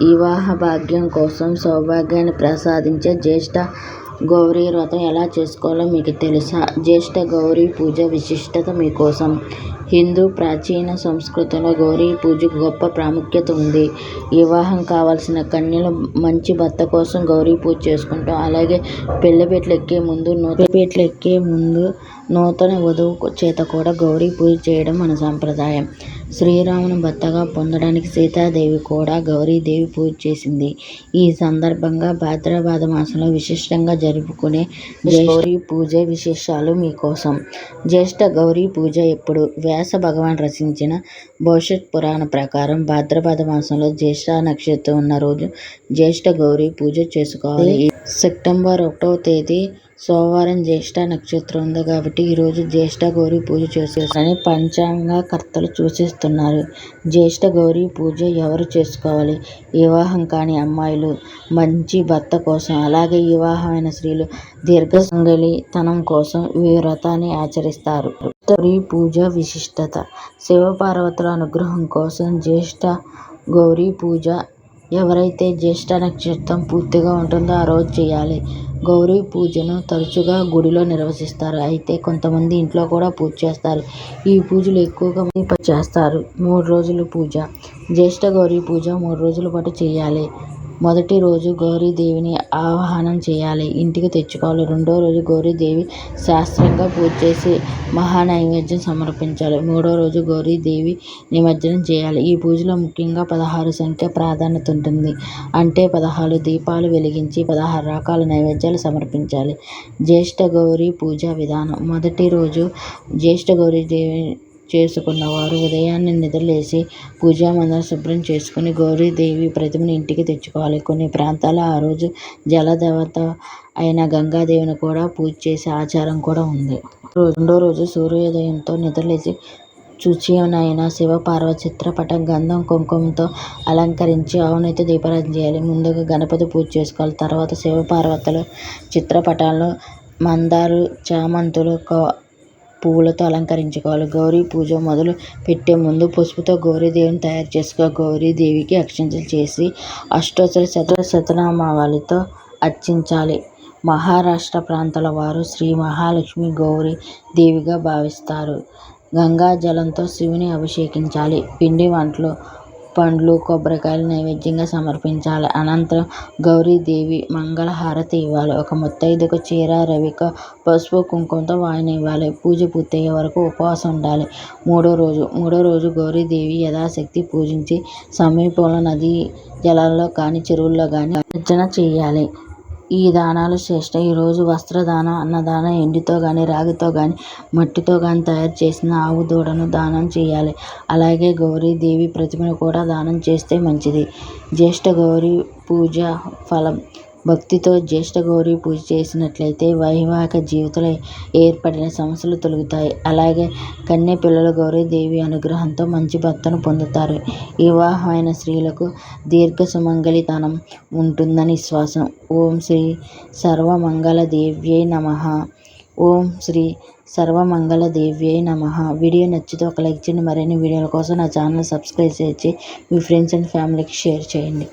వివాహ భాగ్యం కోసం సౌభాగ్యాన్ని ప్రసాదించే జ్యేష్ఠ గౌరీ వ్రతం ఎలా చేసుకోవాలో మీకు తెలుసా? జ్యేష్ఠ గౌరీ పూజ విశిష్టత మీకోసం హిందూ ప్రాచీన సంస్కృతిలో గౌరీ పూజకు గొప్ప ప్రాముఖ్యత ఉంది. వివాహం కావలసిన కన్యలు మంచి భర్త కోసం గౌరీ పూజ చేసుకుంటాం. అలాగే పెళ్ళిపీటలెక్కే ముందు పెళ్ళిపీటలు ముందు నూతన వధువు చేత కూడా గౌరీ పూజ చేయడం మన సంప్రదాయం. శ్రీరాముని భర్తగా పొందడానికి సీతాదేవి కూడా గౌరీదేవి పూజ చేసింది. ఈ సందర్భంగా భాద్రపద మాసంలో విశిష్టంగా జరుపుకునే గౌరీ పూజ విశేషాలు మీకోసం. జ్యేష్ఠ గౌరీ పూజ ఎప్పుడు? వ్యాస భగవాన్ రచించిన భవిష్యత్ పురాణ ప్రకారం భాద్రపద మాసంలో జ్యేష్ఠ నక్షత్రం ఉన్న రోజు జ్యేష్ఠ గౌరీ పూజ చేసుకోవాలి. సెప్టెంబర్ ఒకటో తేదీ సోమవారం జ్యేష్ఠ నక్షత్రం ఉంది కాబట్టి ఈ రోజు జ్యేష్ఠ గౌరీ పూజ చేసేసని పంచాంగ కర్తలు సూచిస్తున్నారు. జ్యేష్ఠ గౌరీ పూజ ఎవరు చేసుకోవాలి? వివాహం కాని అమ్మాయిలు మంచి భర్త కోసం, అలాగే వివాహమైన స్త్రీలు దీర్ఘ సుమంగళితనం కోసం ఈ వ్రతాన్ని ఆచరిస్తారు. గౌరీ పూజ విశిష్టత శివపార్వతుల అనుగ్రహం కోసం జ్యేష్ఠ గౌరీ పూజ ఎవరైతే జ్యేష్ఠ నక్షత్రం పూర్తిగా ఉంటుందో ఆ రోజు చేయాలి. గౌరీ పూజను తరచుగా గుడిలో నిర్వహిస్తారు. అయితే కొంతమంది ఇంట్లో కూడా పూజ చేస్తారు. ఈ పూజలు ఎక్కువగా చేస్తారు. మూడు రోజులు పూజ జ్యేష్ఠ గౌరీ పూజ మూడు రోజుల పాటు చేయాలి. మొదటి రోజు గౌరీదేవిని ఆవాహనం చేయాలి. ఇంటికి తెచ్చుకోవాలి. రెండో రోజు గౌరీదేవి శాస్త్రంగా పూజ చేసి మహానైవేద్యం సమర్పించాలి. మూడో రోజు గౌరీదేవి నిమజ్జనం చేయాలి. ఈ పూజలో ముఖ్యంగా పదహారు సంఖ్య ప్రాధాన్యత ఉంటుంది. అంటే పదహారు దీపాలు వెలిగించి పదహారు రకాల నైవేద్యాలు సమర్పించాలి. జ్యేష్ఠ గౌరీ పూజా విధానం మొదటి రోజు జ్యేష్ఠ గౌరీదేవి చేసుకున్న వారు ఉదయాన్నే పూజా పూజామందిరం శుభ్రం చేసుకుని గౌరీదేవి ప్రతిమను ఇంటికి తెచ్చుకోవాలి. కొన్ని ప్రాంతాల్లో ఆ రోజు జలదేవత అయిన గంగాదేవిని కూడా పూజ చేసే ఆచారం కూడా ఉంది. రెండో రోజు సూర్యోదయంతో నిద్రలేచి శుచియైన శివ-పార్వతుల చిత్రపటం గంధం కుంకుమతో అలంకరించి ఆవునేతితో దీపారాధన చేయాలి. ముందుగా గణపతి పూజ చేసుకోవాలి. తర్వాత శివ-పార్వతుల చిత్రపటాలను చామంతులు చామంతులు పువ్వులతో అలంకరించుకోవాలి. గౌరీ పూజ మొదలు పెట్టే ముందు పసుపుతో గౌరీ దేవిని తయారు చేసుకో గౌరీ దేవికి అక్షింతలు చేసి అష్టోత్తర శతనామావళితో అర్చించాలి. మహారాష్ట్ర ప్రాంతాల వారు శ్రీ మహాలక్ష్మి గౌరీ దేవిగా భావిస్తారు. గంగాజలంతో శివుని అభిషేకించాలి. పిండి వంటలు, పండ్లు, కొబ్బరికాయలు నైవేద్యంగా సమర్పించాలి. అనంతరం గౌరీదేవి మంగళహారతి ఇవ్వాలి. ఒక ముత్తైదుకు చీర, రవిక, పసుపు కుంకుమతో ఇవ్వాలి పూజ పూర్తయ్యే వరకు ఉపవాసం ఉండాలి. మూడో రోజు మూడో రోజు గౌరీదేవిని యథాశక్తి పూజించి సమీపంలోని నదీ జలాల్లో కానీ చెరువుల్లో కానీ నిమజ్జనం చేయాలి. ఈ దానాలు శ్రేష్టం. ఈరోజు వస్త్రదానం, అన్నదానం, ఎండితో కానీ రాగితో కానీ మట్టితో కానీ తయారు చేసిన ఆవు దూడను దానం చేయాలి. అలాగే గౌరీదేవి ప్రతిమను కూడా దానం చేస్తే మంచిది. జ్యేష్ఠ గౌరీ పూజ ఫలం భక్తితో జ్యేష్ఠ గౌరీ పూజ చేసినట్లయితే వైవాహిక జీవితంలో ఏర్పడిన సమస్యలు తొలగుతాయి. అలాగే కన్యపిల్లలు గౌరీదేవి అనుగ్రహంతో మంచి భర్తను పొందుతారు. వివాహమైన స్త్రీలకు దీర్ఘ సుమంగళితనం ఉంటుందని విశ్వాసం. ఓం శ్రీ సర్వమంగళాదేవ్యై నమః ఓం శ్రీ సర్వమంగళాదేవ్యై నమః వీడియో నచ్చితే ఒక లైక్ చేయండి. మరిన్ని వీడియోల కోసం నా ఛానల్ని సబ్స్క్రైబ్ చేసి మీ ఫ్రెండ్స్ అండ్ ఫ్యామిలీకి షేర్ చేయండి.